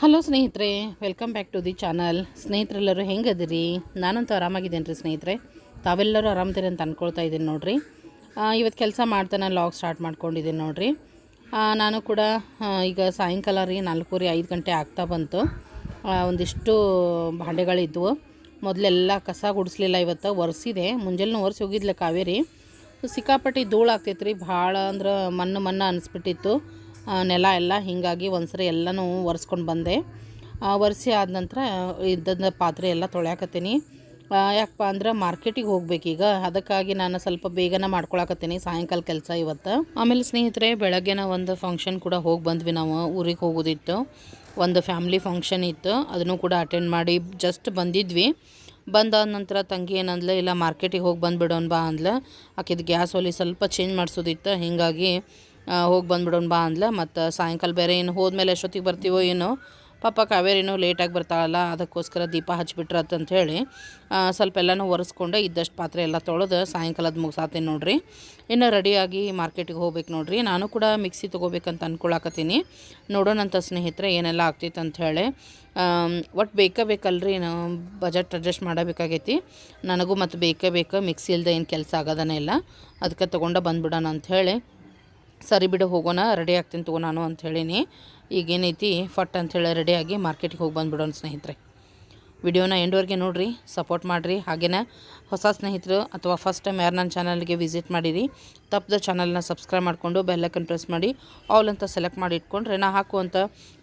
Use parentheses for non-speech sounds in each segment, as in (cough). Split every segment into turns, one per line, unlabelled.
Hello ಸ್ನೇಹಿತರೆ welcome back to the channel ಸ್ನೇಹಿತರೆಲ್ಲರೂ ಹೆಂಗದಿರಿ ನಾನಂತೂ ಆರಾಮಾಗಿದ್ದೇನೆ ರೀ ಸ್ನೇಹಿತರೆ. ತಾವೆಲ್ಲರೂ ಆರಾಮದಿರಿ ಅಂತ ಅಂದ್ಕೊಳ್ತಾ ಇದ್ದೀನಿ ನೋಡಿರಿ. ಇವತ್ತು ಕೆಲಸ ಮಾಡ್ತಾನೆ ಲಾಗ್ ಸ್ಟಾರ್ಟ್ ಮಾಡ್ಕೊಂಡಿದ್ದೀನಿ ನೋಡಿರಿ. ನಾನು ಕೂಡ ಈಗ ಸಾಯಂಕಾಲ ರೀ ನಾಲ್ಕೂವರೆ ಐದು ಗಂಟೆ ಆಗ್ತಾ ಬಂತು. ಒಂದಿಷ್ಟು ಭಾಂಡೆಗಳಿದ್ವು. ಮೊದಲೆಲ್ಲ ಕಸ ಗುಡಿಸ್ಲಿಲ್ಲ ಇವತ್ತು, ಒರೆಸಿದೆ. ಮುಂಜಾನೆ ಒರೆಸಿ ಹೋಗಿದ್ಲೆ ಕಾವೇರಿ. ಸಿಕ್ಕಾಪಟ್ಟಿ ಧೂಳು ಆಗ್ತೈತೆ ರೀ ಭಾಳ ಅಂದ್ರೆ ಮಣ್ಣು ಮಣ್ಣು ಅನಿಸ್ಬಿಟ್ಟಿತ್ತು. ನೆಲ ಎಲ್ಲ ಹೀಗಾಗಿ ಒಂದ್ಸರಿ ಎಲ್ಲನೂ ಒರೆಸ್ಕೊಂಡು ಬಂದೆ. ಒರೆಸಿ ಆದ ನಂತರ ಇದ್ದ ಪಾತ್ರೆ ಎಲ್ಲ ತೊಳ್ಯಾಕತ್ತೀನಿ. ಯಾಕಪ್ಪ ಅಂದ್ರೆ ಮಾರ್ಕೆಟಿಗೆ ಹೋಗ್ಬೇಕೀಗ. ಅದಕ್ಕಾಗಿ ನಾನು ಸ್ವಲ್ಪ ಬೇಗನೆ ಮಾಡ್ಕೊಳಕತ್ತೀನಿ ಸಾಯಂಕಾಲ ಕೆಲಸ ಇವತ್ತು. ಆಮೇಲೆ ಸ್ನೇಹಿತರೆ, ಬೆಳಗ್ಗೆನ ಒಂದು ಫಂಕ್ಷನ್ ಕೂಡ ಹೋಗಿ ಬಂದ್ವಿ ನಾವು. ಊರಿಗೆ ಹೋಗೋದಿತ್ತು. ಒಂದು ಫ್ಯಾಮ್ಲಿ ಫಂಕ್ಷನ್ ಇತ್ತು. ಅದನ್ನು ಕೂಡ ಅಟೆಂಡ್ ಮಾಡಿ ಜಸ್ಟ್ ಬಂದಿದ್ವಿ. ಬಂದಾದ ನಂತರ ತಂಗಿ ಏನಂದ್ಲ, ಇಲ್ಲ, ಮಾರ್ಕೆಟಿಗೆ ಹೋಗಿ ಬಂದುಬಿಡೋಣ ಬಾ ಅಂದ್ಲ. ಆಕಿದು ಗ್ಯಾಸ್ ಒಲಿ ಸ್ವಲ್ಪ ಚೇಂಜ್ ಮಾಡಿಸೋದಿತ್ತು. ಹೀಗಾಗಿ ಹೋಗಿ ಬಂದ್ಬಿಡೋಣ ಬಾ ಅಂದ್ಲ. ಮತ್ತು ಸಾಯಂಕಾಲ ಬೇರೆ ಏನು ಹೋದ್ಮೇಲೆ ಎಷ್ಟೊತ್ತಿಗೆ ಬರ್ತೀವೋ ಏನೋ, ಪಾಪ ಕಾವೇರಿನು ಲೇಟಾಗಿ ಬರ್ತಾಳಲ್ಲ, ಅದಕ್ಕೋಸ್ಕರ ದೀಪ ಹಚ್ಬಿಟ್ರತ್ ಅಂತ ಹೇಳಿ ಸ್ವಲ್ಪ ಎಲ್ಲನೂ ಒರೆಸ್ಕೊಂಡು, ಇದ್ದಷ್ಟು ಪಾತ್ರೆ ಎಲ್ಲ ತೊಳೆದು ಸಾಯಂಕಾಲದ ಮುಗಿಸಾತೀನಿ ನೋಡ್ರಿ. ಇನ್ನು ರೆಡಿಯಾಗಿ ಮಾರ್ಕೆಟಿಗೆ ಹೋಗ್ಬೇಕು ನೋಡ್ರಿ. ನಾನು ಕೂಡ ಮಿಕ್ಸಿ ತೊಗೋಬೇಕಂತ ಅಂದ್ಕೊಳಕತ್ತೀನಿ ನೋಡೋಣಂತ ಸ್ನೇಹಿತರೆ, ಏನೆಲ್ಲ ಆಗ್ತೈತೆ ಅಂತ ಹೇಳಿ. ಒಟ್ಟು ಬೇಕೇ ಬೇಕಲ್ರಿ ನಾವು ಬಜೆಟ್ ಅಡ್ಜಸ್ಟ್ ಮಾಡಬೇಕಾಗೈತಿ. ನನಗೂ ಮತ್ತು ಬೇಕೇ ಬೇಕು, ಮಿಕ್ಸಿ ಇಲ್ಲದೆ ಏನು ಕೆಲಸ ಆಗೋದನೇ ಇಲ್ಲ. ಅದಕ್ಕೆ ತೊಗೊಂಡು ಬಂದ್ಬಿಡೋಣ ಅಂತ ಹೇಳಿ. ಸರಿ ಬಿಡು ಹೋಗೋಣ ರೆಡಿ ಆಗ್ತೀನಿ ತಗೋ ನಾನು ಅಂತ ಹೇಳೀನಿ. ಈಗೇನೈತಿ, ಫಟ್ ಅಂಥೇಳಿ ರೆಡಿಯಾಗಿ ಮಾರ್ಕೆಟಿಗೆ ಹೋಗಿ ಬಂದುಬಿಡೋಣ ಸ್ನೇಹಿತರೆ. ವಿಡಿಯೋನ ಎಂಡ್ವರೆಗೆ ನೋಡಿರಿ ಸಪೋರ್ಟ್ ಮಾಡಿರಿ ಹಾಗೆಯೇ ಹೊಸ ಸ್ನೇಹಿತರು ಅಥವಾ ಫಸ್ಟ್ ಟೈಮ್ ಯಾರು ನನ್ನ ಚಾನಲ್ಗೆ ವಿಸಿಟ್ ಮಾಡಿರಿ, ತಪ್ಪದ ಚಾನಲ್ನ ಸಬ್ಸ್ಕ್ರೈಬ್ ಮಾಡಿಕೊಂಡು ಬೆಲ್ಲೈಕನ್ ಪ್ರೆಸ್ ಮಾಡಿ ಆಲ್ ಅಂತ ಸೆಲೆಕ್ಟ್ ಮಾಡಿ ಇಟ್ಕೊಂಡ್ರೆ ನಾ ಹಾಕುವಂಥ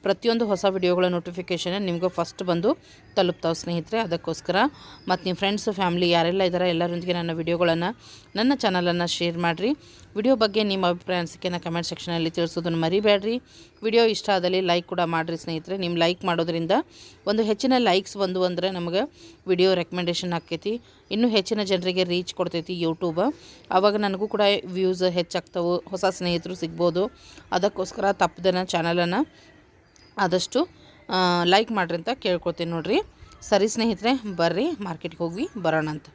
ಪ್ರತಿಯೊಂದು ಹೊಸ ವಿಡಿಯೋಗಳ ನೋಟಿಫಿಕೇಷನ್ ನಿಮಗೂ ಫಸ್ಟ್ ಬಂದು ತಲುಪ್ತಾವೆ ಸ್ನೇಹಿತರೆ. ಅದಕ್ಕೋಸ್ಕರ ಮತ್ತು ನಿಮ್ಮ ಫ್ರೆಂಡ್ಸು ಫ್ಯಾಮ್ಲಿ ಯಾರೆಲ್ಲ ಇದ್ದಾರೆ ಎಲ್ಲರೊಂದಿಗೆ ನನ್ನ ವಿಡಿಯೋಗಳನ್ನು ನನ್ನ ಚಾನಲನ್ನು ಶೇರ್ ಮಾಡಿರಿ. ವಿಡಿಯೋ ಬಗ್ಗೆ ನಿಮ್ಮ ಅಭಿಪ್ರಾಯ ಅನಿಸಿಕೆನ ಕಮೆಂಟ್ ಸೆಕ್ಷನಲ್ಲಿ ತಿಳಿಸೋದನ್ನು ಮರಿಬೇಡ್ರಿ. ವಿಡಿಯೋ ಇಷ್ಟ ಆದಲ್ಲಿ ಲೈಕ್ ಕೂಡ ಮಾಡಿರಿ ಸ್ನೇಹಿತರೆ. ನಿಮ್ಮ ಲೈಕ್ ಮಾಡೋದ್ರಿಂದ ಒಂದು ಹೆಚ್ಚಿನ ಲೈಕ್ಸ್ ಬಂದು ಅಂದರೆ ನಮಗೆ ವಿಡಿಯೋ ರೆಕಮೆಂಡೇಷನ್ ಆಕೈತಿ ಇನ್ನೂ ಹೆಚ್ಚಿನ ಜನರಿಗೆ ರೀಚ್ ಕೊಡ್ತೈತಿ ಯೂಟ್ಯೂಬ್ ಆವಾಗ ನನಗೂ ಕೂಡ ವ್ಯೂಸ್ ಹೆಚ್ಚಾಗ್ತವೆ, ಹೊಸ ಸ್ನೇಹಿತರು ಸಿಗ್ಬೋದು. ಅದಕ್ಕೋಸ್ಕರ ತಪ್ಪದನ ಚಾನಲನ್ನು ಆದಷ್ಟು ಲೈಕ್ ಮಾಡಿರಿ ಅಂತ ಕೇಳ್ಕೊತೀನಿ ನೋಡಿರಿ. ಸರಿ ಸ್ನೇಹಿತರೆ, ಬರ್ರಿ ಮಾರ್ಕೆಟ್ಗೆ ಹೋಗಿ ಬರೋಣ ಅಂತ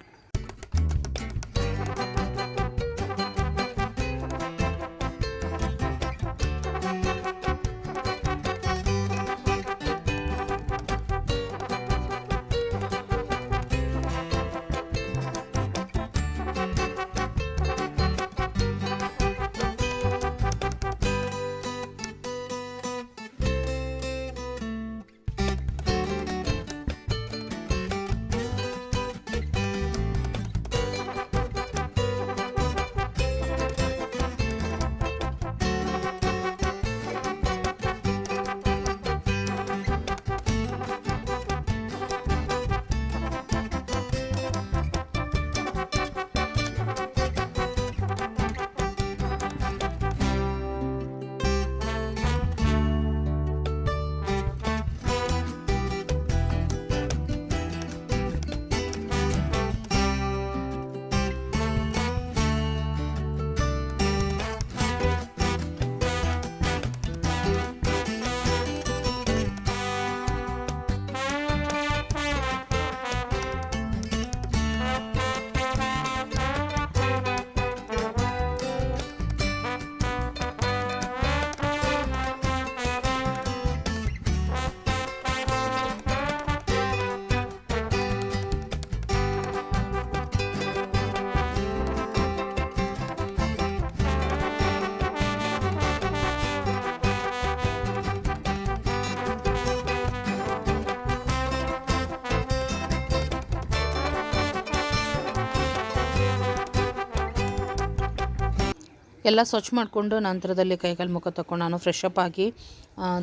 ಎಲ್ಲ ಸ್ವಚ್ಛ ಮಾಡಿಕೊಂಡು ನಂತರದಲ್ಲಿ ಕೈಕಾಲು ಮುಖ ತಗೊಂಡು ನಾನು ಫ್ರೆಶ್ ಅಪ್ ಆಗಿ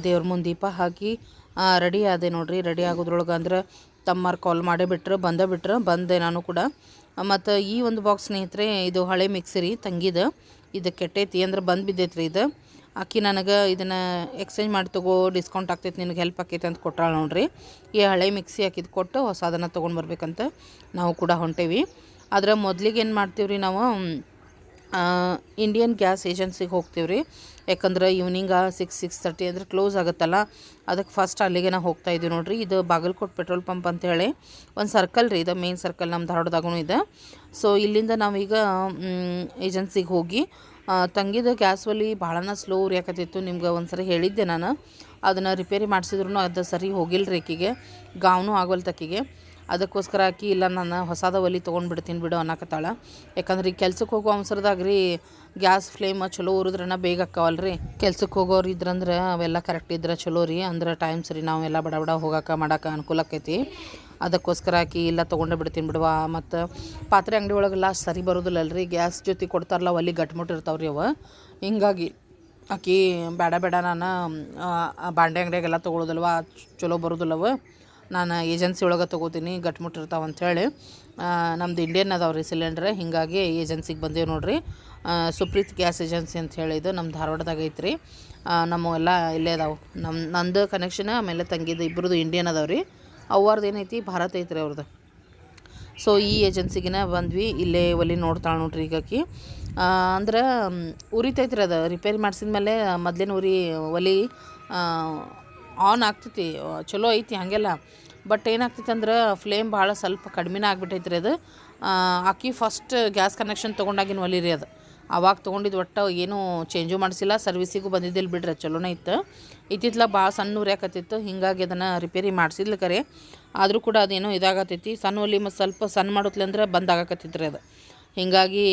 ದೇವ್ರ ಮುಂದೆ ದೀಪ ಹಾಕಿ ರೆಡಿ ಆದೆ ನೋಡಿರಿ. ರೆಡಿ ಆಗೋದ್ರೊಳಗೆ ಅಂದ್ರೆ ತಮ್ಮಾರು ಕಾಲ್ ಮಾಡೇ ಬಿಟ್ರು, ಬಂದೇ ಬಿಟ್ರು, ಬಂದೆ ನಾನು ಕೂಡ. ಮತ್ತು ಈ ಒಂದು ಬಾಕ್ಸ್ ಸ್ನೇಹಿತರೆ, ಇದು ಹಳೆ ಮಿಕ್ಸಿ ರೀ, ತಂಗಿದ. ಇದು ಕೆಟ್ಟೈತಿ ಅಂದ್ರೆ ಬಂದು ಬಿದ್ದೈತ್ರಿ ಇದು. ಆಕಿ ನನಗೆ ಇದನ್ನು ಎಕ್ಸ್ಚೇಂಜ್ ಮಾಡಿ ತಗೋ ಡಿಸ್ಕೌಂಟ್ ಆಗ್ತೈತಿ, ನಿನಗೆ ಹೆಲ್ಪ್ ಆಕೈತೆ ಅಂತ ಕೊಟ್ಟಾಳ ನೋಡಿರಿ. ಈ ಹಳೆ ಮಿಕ್ಸಿ ಹಾಕಿದ್ದು ಕೊಟ್ಟು ಹೊಸದನ್ನು ತೊಗೊಂಡು ಬರ್ಬೇಕಂತ ನಾವು ಕೂಡ ಹೊಂಟೇವಿ. ಆದರೆ ಮೊದಲಿಗೆ ಏನು ಮಾಡ್ತೀವಿ ರೀ ನಾವು ಇಂಡಿಯನ್ ಗ್ಯಾಸ್ ಏಜೆನ್ಸಿಗೆ ಹೋಗ್ತೀವಿ ರೀ ಯಾಕಂದ್ರೆ ಈವ್ನಿಂಗ ಸಿಕ್ಸ್ ಸಿಕ್ಸ್ ತರ್ಟಿ ಅಂದರೆ ಕ್ಲೋಸ್ ಆಗುತ್ತಲ್ಲ. ಅದಕ್ಕೆ ಫಸ್ಟ್ ಅಲ್ಲಿಗೆ ನಾವು ಹೋಗ್ತಾ ಇದ್ದೀವಿ ನೋಡಿರಿ. ಇದು ಬಾಗಲಕೋಟ್ ಪೆಟ್ರೋಲ್ ಪಂಪ್ ಅಂತ ಹೇಳಿ ಒಂದು ಸರ್ಕಲ್ ರೀ. ಇದು ಮೇನ್ ಸರ್ಕಲ್ ನಮ್ಮ ಧಾರವಾಡದಾಗೂ ಇದೆ. ಸೊ ಇಲ್ಲಿಂದ ನಾವೀಗ ಏಜೆನ್ಸಿಗೆ ಹೋಗಿ ತಂಗಿದ ಗ್ಯಾಸ್ ಒಲಿ ಭಾಳನ ಸ್ಲೋ ಉರಿಯಾಕತ್ತಿತ್ತು ನಿಮ್ಗೆ ಒಂದು ಸರಿ ಹೇಳಿದ್ದೆ ನಾನು. ಅದನ್ನು ರಿಪೇರಿ ಮಾಡಿಸಿದ್ರು ಅದು ಸರಿ ಹೋಗಿಲ್ಲ ರೀ ಆಕಿಗೆ ಗಾವನು ಆಗೋಲ್ತಕ್ಕಿಗೆ ಅದಕ್ಕೋಸ್ಕರ ಆಕಿ ಇಲ್ಲ ನಾನು ಹೊಸದ ಒಲಿ ತೊಗೊಂಡು ಬಿಡ್ತೀನಿ ಬಿಡು ಅನ್ನಕತ್ತಾಳ. ಯಾಕಂದ್ರೆ ಈಗ ಕೆಲ್ಸಕ್ಕೆ ಹೋಗೋ ಅವಸರದಾಗ ರೀ ಗ್ಯಾಸ್ ಫ್ಲೇಮ್ ಚಲೋ ಉರಿದ್ರನ ಬೇಗ ಅಕ್ಕಾವಲ್ಲ ರೀ ಕೆಲ್ಸಕ್ಕೆ ಹೋಗೋರು ಇದ್ರಂದ್ರೆ ಅವೆಲ್ಲ ಕರೆಕ್ಟ್ ಇದ್ರೆ ಚಲೋ ರೀ. ಅಂದ್ರೆ ಟೈಮ್ ಸರಿ ನಾವೆಲ್ಲ ಬಡ ಬಡ ಹೋಗಕ್ಕೆ ಮಾಡೋಕೆ ಅನುಕೂಲ ಆಕೈತಿ. ಅದಕ್ಕೋಸ್ಕರ ಆಕಿ ಇಲ್ಲ ತೊಗೊಂಡೇ ಬಿಡ್ತೀನಿ ಬಿಡುವ. ಮತ್ತು ಪಾತ್ರೆ ಅಂಗಡಿ ಒಳಗೆಲ್ಲ ಸರಿ ಬರೋದಿಲ್ಲ ಅಲ್ರಿ ಗ್ಯಾಸ್ ಜೊತೆ ಕೊಡ್ತಾರಲ್ಲ, ಒಲಿ ಗಟ್ಮುಟ್ ಇರ್ತಾವೆ ರೀ ಅವ. ಹಿಂಗಾಗಿ ಆಕಿ ಬೇಡ ಬೇಡ ನಾನು ಬಾಂಡೆ ಅಂಗಡಿಯಾಗೆಲ್ಲ ತೊಗೊಳೋದಲ್ವ, ಚಲೋ ಬರೋದಿಲ್ಲವ. ನಾನು ಏಜೆನ್ಸಿ ಒಳಗೆ ತೊಗೋತೀನಿ ಗಟ್ಮುಟ್ ಇರ್ತಾವೆ ಅಂಥೇಳಿ ನಮ್ದು ಇಂಡಿಯನ್ ಅದಾವೆ ರೀ ಸಿಲಿಂಡ್ರ್ ಹೀಗಾಗಿ ಏಜೆನ್ಸಿಗೆ ಬಂದೇವು ನೋಡಿರಿ. ಸುಪ್ರೀತ್ ಗ್ಯಾಸ್ ಏಜೆನ್ಸಿ ಅಂತ ಹೇಳಿದ್ದು ನಮ್ಮ ಧಾರವಾಡದಾಗ ಐತ್ರಿ. ನಮ್ಮ ಎಲ್ಲ ಇಲ್ಲೇ ಅದಾವೆ. ನಮ್ಮ ನಂದು ಕನೆಕ್ಷನ್ ಆಮೇಲೆ ತಂಗಿದು ಇಬ್ಬರದು ಇಂಡಿಯನ್ ಅದಾವೆ ರೀ ಅವ್ರದ್ದು ಏನೈತಿ, ಭಾರತ ಐತ್ರಿ ಅವ್ರದ್ದು ಸೊ ಈ ಏಜೆನ್ಸಿಗಿನ ಬಂದ್ವಿ, ಇಲ್ಲೇ ಒಲಿ ನೋಡ್ತಾಳೆ ನೋಡ್ರಿ ಈಗ ಆಕಿ ಅಂದ್ರೆ, ಉರಿತೈತ್ರಿ ಅದು. ರಿಪೇರಿ ಮಾಡಿಸಿದ್ಮೇಲೆ ಮೊದ್ಲಿನ ಉರಿ ಒಲಿ ಆನ್ ಆಗ್ತೈತಿ ಚಲೋ ಐತಿ ಹಾಗೆಲ್ಲ. ಬಟ್ ಏನಾಗ್ತೈತಿ ಅಂದ್ರೆ ಫ್ಲೇಮ್ ಭಾಳ ಸ್ವಲ್ಪ ಕಡಿಮೆನ ಆಗಿಬಿಟ್ಟೈತಿ ರೀ ಅದು ಅಕ್ಕಿ ಫಸ್ಟ್ ಗ್ಯಾಸ್ ಕನೆಕ್ಷನ್ ತೊಗೊಂಡಾಗಿನ ಒಲಿ ರೀ ಅದು. ಅವಾಗ ತೊಗೊಂಡಿದ್ದು ಒಟ್ಟು ಏನೂ ಚೇಂಜು ಮಾಡಿಸಿಲ್ಲ ಸರ್ವಿಸಿಗೂ ಬಂದಿದ್ದಿಲ್ಲ ಬಿಡ್ರಿ ಚಲೋನೇ ಇತ್ತು. ಇತ್ತಿತ್ಲ ಭಾಳ ಸಣ್ಣ ಉರಿಯಾಕತ್ತಿತ್ತು ಹಿಂಗಾಗಿ ಅದನ್ನು ರಿಪೇರಿ ಮಾಡಿಸಿದ್ಲು ಕರೆ. ಆದರೂ ಕೂಡ ಅದೇನೋ ಇದಾಗತ್ತೈತಿ ಸಣ್ಣ ಒಲಿ ಮತ್ತು ಸ್ವಲ್ಪ ಸಣ್ಣ ಮಾಡೋತ್ಲೆ ಅಂದ್ರೆ ಬಂದ್ ರೀ ಅದು. ಹಿಂಗಾಗಿ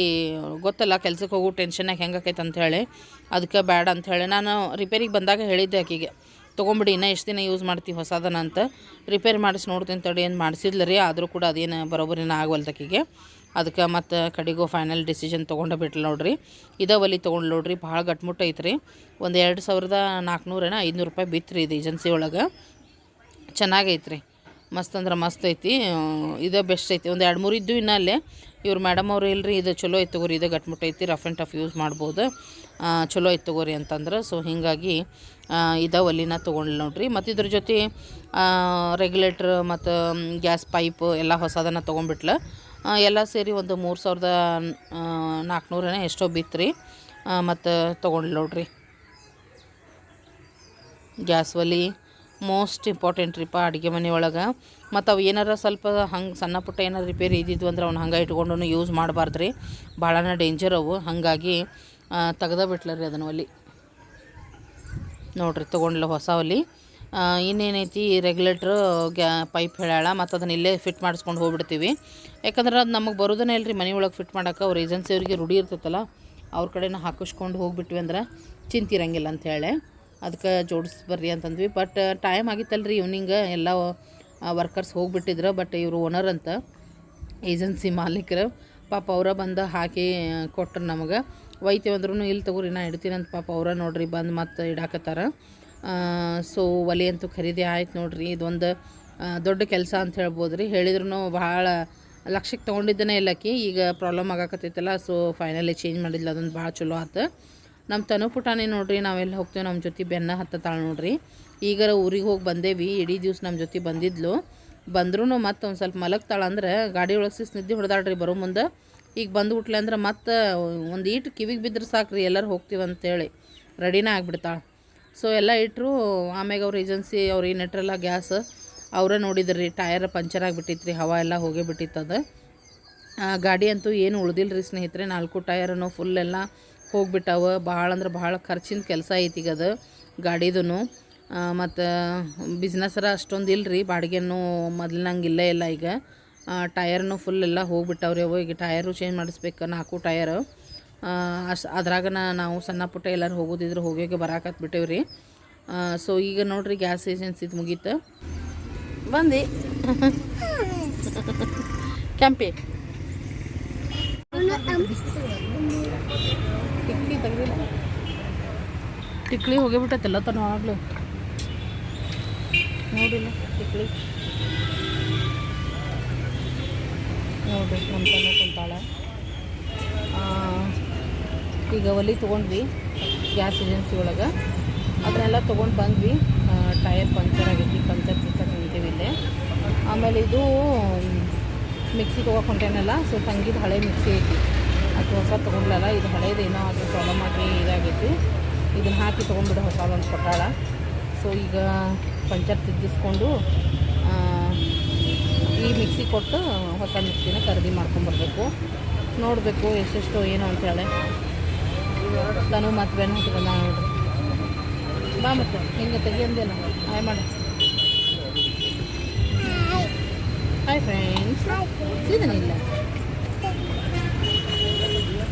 ಗೊತ್ತಲ್ಲ ಕೆಲ್ಸಕ್ಕೆ ಹೋಗೋ ಟೆನ್ಷನ್ನಾಗ ಹೆಂಗಾಕೈತೆ ಅಂಥೇಳಿ ಅದಕ್ಕೆ ಬ್ಯಾಡ ಅಂಥೇಳಿ ನಾನು ರಿಪೇರಿಗೆ ಬಂದಾಗ ಹೇಳಿದ್ದೆ ಆಕಿಗೆ ತೊಗೊಂಬಿಡಿ, ಇನ್ನೂ ಎಷ್ಟು ದಿನ ಯೂಸ್ ಮಾಡ್ತೀವಿ ಹೊಸದನ ಅಂತ ರಿಪೇರ್ ಮಾಡಿಸಿ ನೋಡ್ತೀನಿ ತಡಿ ಏನು ಮಾಡಿಸಿದ್ಲ ರೀ, ಆದರೂ ಕೂಡ ಅದೇನು ಬರೋಬ್ಬರಿನ ಆಗವಲ್ದು ಆಕಿಗೆ. ಅದಕ್ಕೆ ಮತ್ತು ಕಡೆಗೂ ಫೈನಲ್ ಡಿಸಿಷನ್ ತೊಗೊಂಡು ಬಿಟ್ಲು ನೋಡ್ರಿ. ಇದೇ ಒಲಿ ತೊಗೊಂಡು ನೋಡ್ರಿ, ಭಾಳ ಗಟ್ಮುಟ್ಟ ಐತ್ರಿ. ಒಂದು ಎರಡು ಸಾವಿರದ ನಾಲ್ಕುನೂರೇನ ಐದುನೂರು ರೂಪಾಯಿ ಬಿತ್ತು ರೀ ಇದು ಏಜೆನ್ಸಿ ಒಳಗೆ. ಚೆನ್ನಾಗೈತ್ರಿ. ಮಸ್ತ್ ಅಂದ್ರೆ ಮಸ್ತ್ ಐತಿ. ಇದು ಇದೇ ಬೆಸ್ಟ್ ಐತಿ. ಒಂದು ಎರಡು ಮೂರು ಇದ್ದು ಇನ್ನು ಅಲ್ಲೇ. ಇವ್ರು ಮೇಡಮ್ ಅವರು ಇಲ್ರಿ, ಇದು ಚಲೋ ಐತೆ ತಗೋರಿ, ಇದು ಗಟ್ಮುಟ್ಟ ಐತಿ ರಫ್ ಆ್ಯಂಡ್ ಟಫ್ ಯೂಸ್ ಮಾಡ್ಬೋದು. ಚಲೋ ಐತೆ ತಗೋರಿ ಅಂತಂದ್ರೆ ಸೊ ಹೀಗಾಗಿ ಇದ ಒಲಿನ ತೊಗೊಂಡು ನೋಡ್ರಿ. ಮತ್ತು ಇದ್ರ ಜೊತೆ ರೆಗ್ಯುಲೇಟ್ರ್ ಮತ್ತು ಗ್ಯಾಸ್ ಪೈಪ್ ಎಲ್ಲ ಹೊಸದನ್ನು ತೊಗೊಂಡ್ಬಿಟ್ಲ. ಎಲ್ಲ ಸೇರಿ ಒಂದು ಮೂರು ಸಾವಿರದ ನಾಲ್ಕುನೂರನೇ ಎಷ್ಟೋ ಬಿತ್ತು ಮತ್ತು ತೊಗೊಂಡು ನೋಡ್ರಿ. ಗ್ಯಾಸ್ ಒಲಿ ಮೋಸ್ಟ್ ಇಂಪಾರ್ಟೆಂಟ್ ರೀಪ ಅಡುಗೆ ಮನೆಯೊಳಗೆ ಮತ್ತು ಅವು ಏನಾರ ಸ್ವಲ್ಪ ಹಂಗೆ ಸಣ್ಣ ಪುಟ್ಟ ಏನಾರು ರಿಪೇರಿ ಇದ್ದಿದ್ವು ಅಂದ್ರೆ ಅವ್ನು ಹಂಗೆ ಇಟ್ಕೊಂಡು ಯೂಸ್ ಮಾಡಬಾರ್ದು ರೀ ಭಾಳನ ಡೇಂಜರ್ ಅವು. ಹಾಗಾಗಿ ತೆಗ್ದ ಬಿಟ್ಲ ರೀ ಅದನ್ನ ಒಲಿ. ನೋಡ್ರಿ ತೊಗೊಂಡ್ಲ ಹೊಸ ಒಲಿ. ಇನ್ನೇನೈತಿ ರೆಗ್ಯುಲೇಟ್ರ್ ಗ್ಯಾ ಪೈಪ್ ಹೇಳ್ಯಾಳ ಮತ್ತು ಅದನ್ನ ಇಲ್ಲೇ ಫಿಟ್ ಮಾಡಿಸ್ಕೊಂಡು ಹೋಗ್ಬಿಡ್ತೀವಿ. ಯಾಕಂದ್ರೆ ಅದು ನಮಗೆ ಬರೋದನ್ನೇ ಇಲ್ರಿ, ಮನೆ ಒಳಗೆ ಫಿಟ್ ಮಾಡೋಕೆ. ಅವ್ರ ಏಜೆನ್ಸಿ ಅವ್ರಿಗೆ ರೂಢಿ ಇರ್ತೈತಲ್ಲ, ಅವ್ರ ಕಡೆನ ಹಾಕಿಸ್ಕೊಂಡು ಹೋಗ್ಬಿಟ್ವಿ ಅಂದ್ರೆ ಚಿಂತಿರಂಗಿಲ್ಲ ಹೇಳಿ. ಅದಕ್ಕೆ ಜೋಡಿಸ್ ಬರ್ರಿ ಅಂತಂದ್ವಿ. ಬಟ್ ಟೈಮ್ ಆಗಿತ್ತಲ್ರಿ ಈವ್ನಿಂಗ್ ಎಲ್ಲ ವರ್ಕರ್ಸ್ ಹೋಗ್ಬಿಟ್ಟಿದ್ರು. ಬಟ್ ಇವರು ಓನರ್ ಅಂತ ಏಜೆನ್ಸಿ ಮಾಲೀಕರು, ಪಾಪ ಅವರ ಬಂದು ಹಾಕಿ ಕೊಟ್ಟರು ನಮಗೆ. ಒಯ್ತೇವೆ ಅಂದ್ರೂ ಇಲ್ಲಿ ತಗೋರಿ, ನಾ ಇಡ್ತೀನಿ ಅಂತ ಪಾಪ ಅವರ ನೋಡ್ರಿ ಬಂದು ಮತ್ತೆ ಇಡಾಕತ್ತಾರ. ಸೊ ಒಲೆ ಅಂತೂ ಖರೀದಿ ಆಯ್ತು ನೋಡ್ರಿ, ಇದೊಂದು ದೊಡ್ಡ ಕೆಲಸ ಅಂತ ಹೇಳ್ಬೋದು ರೀ ಹೇಳಿದ್ರು ಭಾಳ ಲಕ್ಷಕ್ಕೆ ತೊಗೊಂಡಿದ್ದನೇ ಇಲ್ಲಕ್ಕಿ ಈಗ ಪ್ರಾಬ್ಲಮ್ ಆಗಾಕತ್ತೈತಲ್ಲ, ಸೊ ಫೈನಲಿ ಚೇಂಜ್ ಮಾಡಿದ್ಲ, ಅದೊಂದು ಭಾಳ ಚಲೋ ಆತು. ನಮ್ಮ ತನು ಪುಟಾನೇ ನೋಡ್ರಿ, ನಾವೆಲ್ಲ ಹೋಗ್ತೇವೆ ನಮ್ಮ ಜೊತೆ ಬೆನ್ನ ಹತ್ತತಾಳ ನೋಡ್ರಿ. ಈಗಾರ ಊರಿಗೆ ಹೋಗಿ ಬಂದೇವಿ, ಇಡೀ ದಿವ್ಸ ನಮ್ಮ ಜೊತೆ ಬಂದಿದ್ಲು. ಬಂದ್ರೂ ಮತ್ತೆ ಒಂದು ಸ್ವಲ್ಪ ಮಲಗ್ತಾಳ ಅಂದ್ರೆ ಗಾಡಿ ಒಳಗೆ ಸಿಸ್ ನಿದ್ದೆ ಹೊಡೆದಾಳ್ರಿ ಬರೋ ಮುಂದೆ. ಈಗ ಬಂದ್ಬಿಟ್ಲೆ ಅಂದ್ರೆ ಮತ್ತೆ ಒಂದು ಈಟು ಕಿವಿಗೆ ಬಿದ್ದರೆ ಸಾಕ್ರಿ, ಎಲ್ಲರೂ ಹೋಗ್ತೀವಿ ಅಂತೇಳಿ ರೆಡಿನೇ ಆಗಿಬಿಡ್ತಾಳೆ ಸೊ ಎಲ್ಲ ಇಟ್ಟರು ಆಮ್ಯಾಗ ಅವ್ರ ಏಜೆನ್ಸಿ, ಅವ್ರು ಏನು ಇಟ್ರಲ್ಲ ಗ್ಯಾಸ್. ಅವರೇ ನೋಡಿದ್ರಿ ಟಯರ್ ಪಂಚರ್ ಆಗಿಬಿಟ್ಟಿತ್ತು ರೀ ಹವಾ ಎಲ್ಲ ಹೋಗೇ ಬಿಟ್ಟಿತ್ತದ ಗಾಡಿ ಅಂತೂ ಏನು ಉಳ್ದಿಲ್ಲ ರೀ ಸ್ನೇಹಿತರೆ, ನಾಲ್ಕು ಟಯರನು ಫುಲ್ ಎಲ್ಲ ಹೋಗ್ಬಿಟ್ಟಾವ. ಭಾಳ ಅಂದ್ರೆ ಭಾಳ ಖರ್ಚಿನ ಕೆಲಸ ಐತಿ ಈಗ ಅದು ಗಾಡಿದೂ ಮತ್ತು ಬಿಸ್ನೆಸ್ರ ಅಷ್ಟೊಂದು ಇಲ್ಲ ರೀ ಬಾಡಿಗೆನೂ ಮೊದಲಿನಂಗೆ ಇಲ್ಲೇ ಇಲ್ಲ ಈಗ. ಟಯರ್ನು ಫುಲ್ ಎಲ್ಲ ಹೋಗ್ಬಿಟ್ಟವ್ರಿ. ಅವು ಈಗ ಟಯರು ಚೇಂಜ್ ಮಾಡಿಸ್ಬೇಕು ನಾಲ್ಕು ಟಯರು ಅಷ್ಟು ಅದ್ರಾಗ ನಾವು ಸಣ್ಣ ಪುಟ್ಟ ಎಲ್ಲರೂ ಹೋಗೋದಿದ್ರೆ ಹೋಗಿ ಬರಾಕತ್ ಬಿಟ್ಟೇವ್ರಿ. ಸೊ ಈಗ ನೋಡ್ರಿ ಗ್ಯಾಸ್ ಏಜೆನ್ಸಿದು ಮುಗೀತು. ಬಂದು. ಕೆಂಪಿ. ಟಿಕ್ಲಿ ತೆಗ್ದಿಲ್ಲ ಹೋಗಿಬಿಟ್ಟೈತಲ್ಲ ತನ್ನ ಒಳಗ್ಲು ನೋಡಿಲ್ಲ ಟಿಕ್ಲಿ ನೋಡ್ರಿ ನಮ್ಮ ತಂದೆ ಕುಂತಾಳೆ. ಈಗ ಒಲಿ ತೊಗೊಂಡ್ವಿ, ಗ್ಯಾಸ್ ಏಜೆನ್ಸಿ ಒಳಗೆ. ಅದನ್ನೆಲ್ಲ ತೊಗೊಂಡು ಬಂದ್ವಿ. ಟೈರ್ ಪಂಚರ್ ಆಗೈತಿ, ಪಂಚರ್ ಚಿಕ್ಕ ನಿಂತೀವಿ ಇಲ್ಲೇ. ಆಮೇಲೆ ಇದು ಮಿಕ್ಸಿ ತೊಗೊಳಕ್ಕೆ ಹೊಂಟೇನಲ್ಲ ಸೊ ತಂಗಿದ ಹಳೆ ಮಿಕ್ಸಿ ಐತಿ. ಅದು ಹೊಸ ತೊಗೊಂಡ್ಲಲ್ಲ ಇದು ಹಳೇದು ಏನೋ ಅದು ಪ್ರಾಬ್ಲಮ್ ಆಗಿ ಇದಾಗೈತಿ. ಇದನ್ನು ಹಾಕಿ ತೊಗೊಂಡ್ಬಿಡು ಹೊಸದೊಂದು ಕೊಟ್ಟಾಳ. ಸೊ ಈಗ ಪಂಚರ್ ತಿದ್ದಿಸ್ಕೊಂಡು ಈ ಮಿಕ್ಸಿ ಕೊಟ್ಟು ಹೊಸ ಮಿಕ್ಸಿನ ಖರೀದಿ ಮಾಡ್ಕೊಂಬರ್ಬೇಕು ನೋಡಬೇಕು ಎಷ್ಟೆಷ್ಟು ಏನು ಅಂತೇಳಿ ತನು ಮತ್ತೆ ಬೆನ್ನು ಹತ್ತಿರ ನೋಡ್ರಿ. ಬಾ ಮತ್ತೆ ಹಿಂಗೆ ತೆಗಿಯಂದೇನ? ಹಾಯ್ ಮಾಡಿ. ಹಾಯ್ ಫ್ರೆಂಡ್ಸ್ ಸೀದನಿಲ್ಲ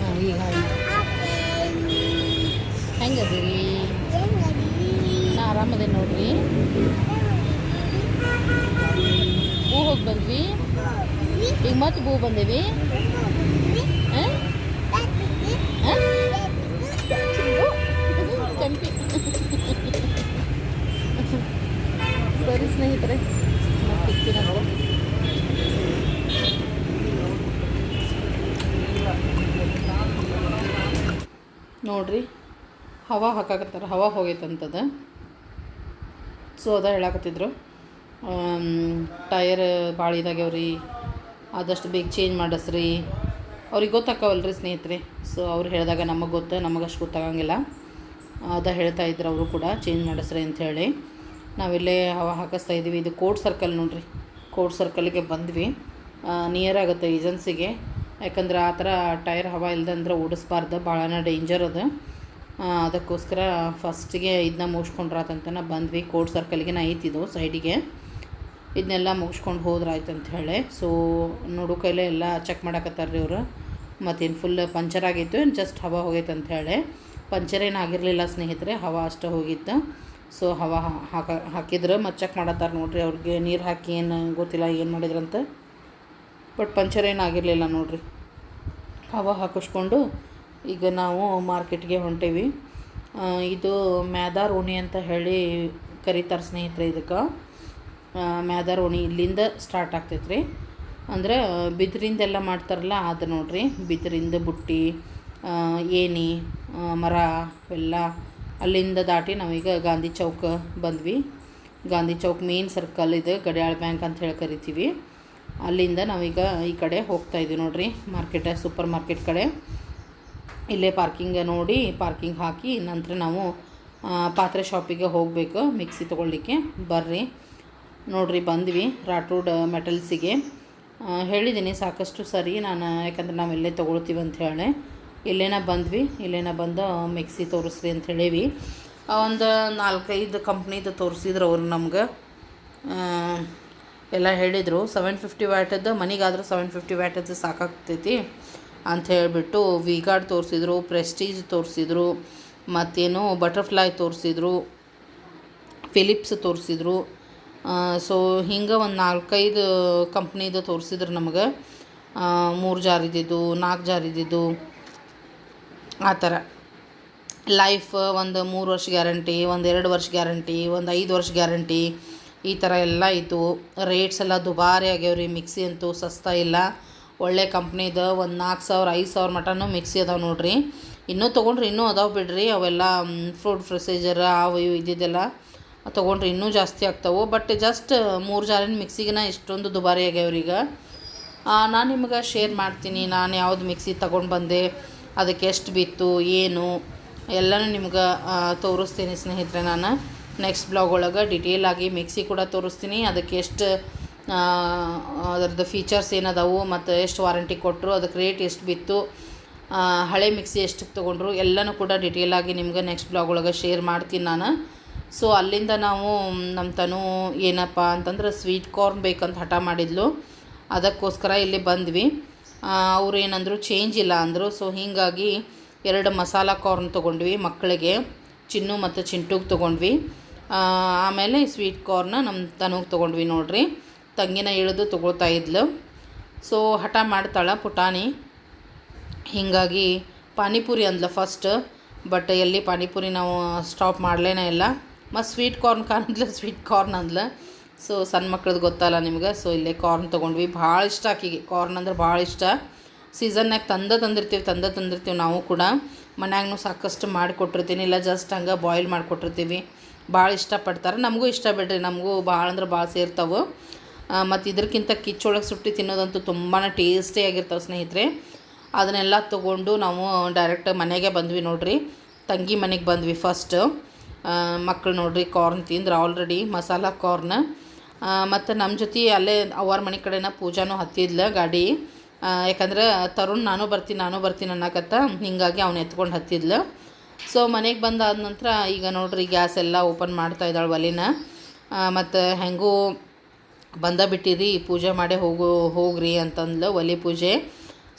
ಹಾಂ, ಈಗ ಹೆಂಗದಿರಿ? ನಾ ಆರಾಮದೇ ನೋಡ್ರಿ? ಹೂ ಹೋಗಿ ಬಂದ್ವಿ ಈಗ ಮತ್ತೆ ಬೂ ಬಂದೇವಿ. ಸರಿ ಸ್ನೇಹಿತರೆ ನೋಡ್ರಿ, ಹವಾ ಹಾಕಾಕತ್ತಾರ, ಹವಾ ಹೋಗೈತಂತದ. ಸೊ ಅದ ಹೇಳಾಕತ್ತಿದ್ರು. ಟಯರ್ ಭಾಳ ಇದಾಗ್ಯಾವ್ರಿ. ಆದಷ್ಟು ಬೇಗ ಚೇಂಜ್ ಮಾಡಿಸ್ರಿ. ಅವ್ರಿಗೆ ಗೊತ್ತಾಕವಲ್ರಿ ಸ್ನೇಹಿತರೆ. ಸೊ ಅವ್ರು ಹೇಳಿದಾಗ ನಮಗೆ ಗೊತ್ತು, ನಮಗೆ ಅಷ್ಟು ಗೊತ್ತಾಗಂಗಿಲ್ಲ. ಅದ ಹೇಳ್ತಾ ಇದ್ರು ಅವರು ಕೂಡ, ಚೇಂಜ್ ಮಾಡಿಸ್ರಿ ಅಂಥೇಳಿ ನಾವಿಲ್ಲೇ ಹವಾ ಹಾಕಿಸ್ತಾ ಇದ್ದೀವಿ ಇದು ಕೋರ್ಟ್ ಸರ್ಕಲ್ ನೋಡ್ರಿ. ಕೋರ್ಟ್ ಸರ್ಕಲ್ಗೆ ಬಂದ್ವಿ. ನಿಯರ್ ಆಗುತ್ತೆ ಏಜೆನ್ಸಿಗೆ. ಯಾಕಂದ್ರೆ ಆ ಥರ ಟೈರ್ ಹವ ಇಲ್ಲದಂದ್ರೆ ಓಡಿಸ್ಬಾರ್ದು. ಭಾಳನ ಡೇಂಜರ್ ಅದು. ಅದಕ್ಕೋಸ್ಕರ ಫಸ್ಟಿಗೆ ಇದನ್ನ ಮುಗಿಸ್ಕೊಂಡ್ರಾತಂತ ಬಂದ್ವಿ. ಕೋರ್ಟ್ ಸರ್ಕಲ್ಗೆ ಐತಿದು ಸೈಡಿಗೆ ಇದನ್ನೆಲ್ಲ ಮುಗಿಸ್ಕೊಂಡು ಹೋದ್ರಾಯ್ತು ಅಂತ ಹೇಳಿ. ಸೊ ನೋಡು, ಕೈಲೇ ಎಲ್ಲ ಚೆಕ್ ಮಾಡಕತ್ತಾರ್ರಿ ಅವರು. ಮತ್ತೇನು ಫುಲ್ ಪಂಚರ್ ಆಗಿತ್ತು, ಏನು ಜಸ್ಟ್ ಹವಾ ಹೋಗೈತೆ ಅಂತ ಹೇಳಿ. ಪಂಚರ್ ಏನು ಆಗಿರಲಿಲ್ಲ ಸ್ನೇಹಿತರೆ, ಹವಾ ಅಷ್ಟೇ ಹೋಗಿತ್ತು. ಸೊ ಹವಾ ಹಾಕ ಹಾಕಿದ್ರೆ, ಮತ್ತು ಚೆಕ್ ಮಾಡತ್ತಾರ ನೋಡ್ರಿ ಅವ್ರಿಗೆ. ನೀರು ಹಾಕಿ ಏನು ಗೊತ್ತಿಲ್ಲ ಏನು ಮಾಡಿದ್ರಂತ ಬಟ್ ಪಂಚರ್ ಏನು ಆಗಿರಲಿಲ್ಲ ನೋಡ್ರಿ. ಹವಾ ಹಾಕಿಸ್ಕೊಂಡು ಈಗ ನಾವು ಮಾರ್ಕೆಟ್ಗೆ ಹೊಂಟೇವಿ. ಇದು ಮ್ಯಾದಾರ್ ರೋಣಿ ಅಂತ ಹೇಳಿ ಕರೀತಾರೆ ಸ್ನೇಹಿತರೆ ಇದಕ್ಕೆ. ಮ್ಯಾದಾರ್ ಓಣಿ ಇಲ್ಲಿಂದ ಸ್ಟಾರ್ಟ್ ಆಗ್ತೈತೆ ರೀ ಅಂದ್ರೆ ಬಿದಿರಿಂದೆಲ್ಲ ಮಾಡ್ತಾರಲ್ಲ, ಅದು ನೋಡಿರಿ. ಬಿದಿರಿಂದ ಬುಟ್ಟಿ ಏನಿ ಮರ ಎಲ್ಲ ಅಲ್ಲಿಂದ ದಾಟಿ ನಾವೀಗ ಗಾಂಧಿ ಚೌಕ್ ಬಂದ್ವಿ. ಗಾಂಧಿ ಚೌಕ್ ಮೇನ್ ಸರ್ಕಲ್ ಇದು, ಗಡಿಯಾಳ ಬ್ಯಾಂಕ್ ಅಂತ ಹೇಳಿ ಕರಿತೀವಿ. ಅಲ್ಲಿಂದ ನಾವೀಗ ಈ ಕಡೆ ಹೋಗ್ತಾ ನೋಡ್ರಿ ಮಾರ್ಕೆಟ್ ಸೂಪರ್ ಮಾರ್ಕೆಟ್ ಕಡೆ. ಇಲ್ಲೇ ಪಾರ್ಕಿಂಗ್ ನೋಡಿ ಪಾರ್ಕಿಂಗ್ ಹಾಕಿ ನಂತರ ನಾವು ಪಾತ್ರೆ ಶಾಪಿಗೆ ಹೋಗಬೇಕು, ಮಿಕ್ಸಿ ತೊಗೊಳ್ಲಿಕ್ಕೆ ಬರ್ರಿ. ನೋಡ್ರಿ, ಬಂದ್ವಿ ರಾಟೋಡ್ ಮೆಟಲ್ಸಿಗೆ. ಹೇಳಿದ್ದೀನಿ ಸಾಕಷ್ಟು ಸರಿ, ನಾನು ಯಾಕಂದ್ರೆ ನಾವು ಇಲ್ಲೇ ತೊಗೊಳ್ತೀವಿ ಅಂತ ಹೇಳಿ. ಇಲ್ಲೇನ ಬಂದ್ವಿ, ಇಲ್ಲೇನ ಬಂದು ಮಿಕ್ಸಿ ತೋರಿಸ್ರಿ ಅಂತ ಹೇಳೀವಿ. ಒಂದು ನಾಲ್ಕೈದು ಕಂಪ್ನಿದು ತೋರಿಸಿದ್ರು ಅವ್ರು ನಮ್ಗೆ. ಎಲ್ಲ ಹೇಳಿದರು ಸೆವೆನ್ ಫಿಫ್ಟಿ ವ್ಯಾಟದ್ದು ಮನೆಗಾದ್ರೂ ಸೆವೆನ್ ಫಿಫ್ಟಿ ವ್ಯಾಟದ್ದು ಸಾಕಾಗ್ತೈತಿ ಅಂತ ಹೇಳಿಬಿಟ್ಟು ವಿಗಾರ್ಡ್ ತೋರಿಸಿದ್ರು ಪ್ರೆಸ್ಟೀಜ್ ತೋರಿಸಿದ್ರು, ಮತ್ತೇನು ಬಟರ್ಫ್ಲೈ ತೋರಿಸಿದ್ರು ಫಿಲಿಪ್ಸ್ ತೋರಿಸಿದ್ರು. ಸೊ ಹಿಂಗೆ ಒಂದು ನಾಲ್ಕೈದು ಕಂಪ್ನಿದು ತೋರಿಸಿದ್ರು ನಮಗೆ. ಮೂರು ಜಾರ್ ಇದ್ದಿದ್ದು ನಾಲ್ಕು ಜಾರ್ ಇದ್ದಿದ್ದು, ಆ ಥರ. ಲೈಫ್ ಒಂದು ಮೂರು ವರ್ಷ ಗ್ಯಾರಂಟಿ ಒಂದು ಎರಡು ವರ್ಷ ಗ್ಯಾರಂಟಿ ಒಂದು ಐದು ವರ್ಷ ಗ್ಯಾರಂಟಿ ಈ ಥರ ಎಲ್ಲ ಇತ್ತು. ರೇಟ್ಸ್ ಎಲ್ಲ ದುಬಾರಿ ಆಗ್ಯಾವ ರೀ ಮಿಕ್ಸಿ ಅಂತೂ ಸಸ್ತಾ ಇಲ್ಲ. ಒಳ್ಳೆ ಕಂಪ್ನಿದು ಒಂದು ನಾಲ್ಕು ಸಾವಿರ, ಐದು ಸಾವಿರ ಮಟನೂ ಮಿಕ್ಸಿ ಅದಾವೆ ನೋಡಿರಿ. ಇನ್ನೂ ತೊಗೊಂಡ್ರೆ ಇನ್ನೂ ಅದಾವೆ ಬಿಡ್ರಿ, ಅವೆಲ್ಲ ಫ್ರೂಟ್ ಫ್ರೆಸೇಜರ್ ಅವು ಇವು ಇದ್ದಿದ್ದೆಲ್ಲ. ತೊಗೊಂಡ್ರೆ ಇನ್ನೂ ಜಾಸ್ತಿ ಆಗ್ತಾವೆ ಬಟ್ ಜಸ್ಟ್ ಮೂರು ಜಾರಿನ ಮಿಕ್ಸಿಗಿನ ಇಷ್ಟೊಂದು ದುಬಾರಿ ಆಗ್ಯಾವ್ರೀಗ ನಾನು ನಿಮ್ಗೆ ಶೇರ್ ಮಾಡ್ತೀನಿ, ನಾನು ಯಾವ್ದು ಮಿಕ್ಸಿ ತಗೊಂಡು ಬಂದೆ, ಅದಕ್ಕೆ ಎಷ್ಟು ಬಿತ್ತು, ಏನು, ಎಲ್ಲನೂ ನಿಮ್ಗೆ ತೋರಿಸ್ತೀನಿ ಸ್ನೇಹಿತರೆ ನಾನು. ನೆಕ್ಸ್ಟ್ ಬ್ಲಾಗ್ ಒಳಗೆ ಡಿಟೇಲ್ ಆಗಿ ಮಿಕ್ಸಿ ಕೂಡ ತೋರಿಸ್ತೀನಿ, ಅದಕ್ಕೆ ಎಷ್ಟು ಅದರದ್ದು ಫೀಚರ್ಸ್ ಏನದಾವು, ಮತ್ತು ಎಷ್ಟು ವಾರಂಟಿ ಕೊಟ್ಟರು ಅದಕ್ಕೆ ರೇಟ್ ಎಷ್ಟು ಬಿತ್ತು ಹಳೆ ಮಿಕ್ಸಿ ಎಷ್ಟಕ್ಕೆ ತೊಗೊಂಡ್ರು, ಎಲ್ಲನೂ ಕೂಡ ಡಿಟೇಲ್ ಆಗಿ ನಿಮ್ಗೆ ನೆಕ್ಸ್ಟ್ ಬ್ಲಾಗ್ ಒಳಗೆ ಶೇರ್ ಮಾಡ್ತೀನಿ ನಾನು. ಸೊ ಅಲ್ಲಿಂದ ನಾವು ನಮ್ಮ ತನು ಏನಪ್ಪ ಅಂತಂದ್ರೆ ಸ್ವೀಟ್ ಕಾರ್ನ್ ಬೇಕಂತ ಹಠ ಮಾಡಿದ್ಲು. ಅದಕ್ಕೋಸ್ಕರ ಇಲ್ಲಿ ಬಂದ್ವಿ. ಅವ್ರು ಏನಂದರು ಚೇಂಜ್ ಇಲ್ಲ ಅಂದರು. ಸೊ ಹೀಗಾಗಿ ಎರಡು ಮಸಾಲ ಕಾರ್ನ್ ತೊಗೊಂಡ್ವಿ ಮಕ್ಕಳಿಗೆ. ಚಿನ್ನು ಮತ್ತು ಚಿಂಟುಗೆ ತೊಗೊಂಡ್ವಿ. ಆಮೇಲೆ ಸ್ವೀಟ್ ಕಾರ್ನ ನಮ್ಮ ತನುಗೆ ತೊಗೊಂಡ್ವಿ ನೋಡ್ರಿ. ತಂಗಿನ ಇಳಿದು ತೊಗೊಳ್ತಾ ಇದ್ಲು. ಸೊ ಹಠ ಮಾಡ್ತಾಳೆ ಪುಟಾಣಿ. ಹೀಗಾಗಿ ಪಾನಿಪುರಿ ಅಂದ್ಲ ಫಸ್ಟ್ ಬಟ್ ಎಲ್ಲಿ ಪಾನಿಪುರಿ ನಾವು ಸ್ಟಾಪ್ ಮಾಡಲೇನೇ ಇಲ್ಲ. ಮತ್ತು ಸ್ವೀಟ್ ಕಾರ್ನ್ (laughs) ಕಾಣಲ್ಲ ಸ್ವೀಟ್ ಕಾರ್ನ್ ಅಂದ್ಲ. ಸೊ ಸಣ್ಣ ಮಕ್ಳದ್ದು ಗೊತ್ತಲ್ಲ ನಿಮ್ಗೆ. ಸೊ ಇಲ್ಲೇ ಕಾರ್ನ್ ತೊಗೊಂಡ್ವಿ. ಭಾಳ ಇಷ್ಟ ಆಕಿಗೆ. ಕಾರ್ನ್ ಅಂದ್ರೆ ಭಾಳ ಇಷ್ಟ. ಸೀಸನ್ನಾಗ ತಂದ ತಂದಿರ್ತೀವಿ ತಂದ ತಂದಿರ್ತೀವಿ ನಾವು ಕೂಡ. ಮನ್ಯಾಗೂ ಸಾಕಷ್ಟು ಮಾಡಿಕೊಟ್ಟಿರ್ತೀನಿ ಇಲ್ಲ ಜಸ್ಟ್ ಹಂಗೆ ಬಾಯ್ಲ್ ಮಾಡಿಕೊಟ್ಟಿರ್ತೀವಿ ಭಾಳ ಇಷ್ಟಪಡ್ತಾರೆ ನಮಗೂ ಇಷ್ಟ ಬಿಡ್ರಿ. ನಮಗೂ ಭಾಳ ಅಂದ್ರೆ ಭಾಳ ಸೇರ್ತಾವೆ. ಮತ್ತು ಇದಕ್ಕಿಂತ ಕಿಚ್ಚೊಳಗೆ ಸುಟ್ಟಿ ತಿನ್ನೋದಂತೂ ತುಂಬಾ ಟೇಸ್ಟಿಯಾಗಿರ್ತಾವೆ ಸ್ನೇಹಿತರೆ. ಅದನ್ನೆಲ್ಲ ತೊಗೊಂಡು ನಾವು ಡೈರೆಕ್ಟ್ ಮನೆಗೆ ಬಂದ್ವಿ ನೋಡ್ರಿ. ತಂಗಿ ಮನೆಗೆ ಬಂದ್ವಿ ಫಸ್ಟ್ ಮಕ್ಕಳು ನೋಡ್ರಿ ಕಾರ್ನ್ ತಿಂದ್ರೆ ಆಲ್ರೆಡಿ ಮಸಾಲ ಕಾರ್ನ್ ಮತ್ತು ನಮ್ಮ ಜೊತೆ ಅಲ್ಲೇ ಅವ್ರ ಮನೆ ಕಡೆನ ಪೂಜಾನೂ ಹತ್ತಿದ್ಲ ಗಾಡಿ. ಯಾಕಂದ್ರೆ ತರುಣ್ ನಾನು ಬರ್ತೀನಿ ನಾನು ಬರ್ತೀನಿ ಅನ್ನಕತ್ತ ಹಿಂಗಾಗಿ ಅವ್ನು ಎತ್ಕೊಂಡು ಹತ್ತಿದ್ಲು. ಸೊ ಮನೆಗೆ ಬಂದಾದ ನಂತರ ಈಗ ನೋಡ್ರಿ ಗ್ಯಾಸ್ ಎಲ್ಲ ಓಪನ್ ಮಾಡ್ತಾ ಇದ್ದಾಳೆ ಒಲಿನ. ಮತ್ತು ಹೆಂಗೂ ಬಂದ ಬಿಟ್ಟಿರಿ, ಪೂಜೆ ಮಾಡೇ ಹೋಗು, ಹೋಗ್ರಿ ಅಂತಂದ್ಲು ಒಲಿ ಪೂಜೆ.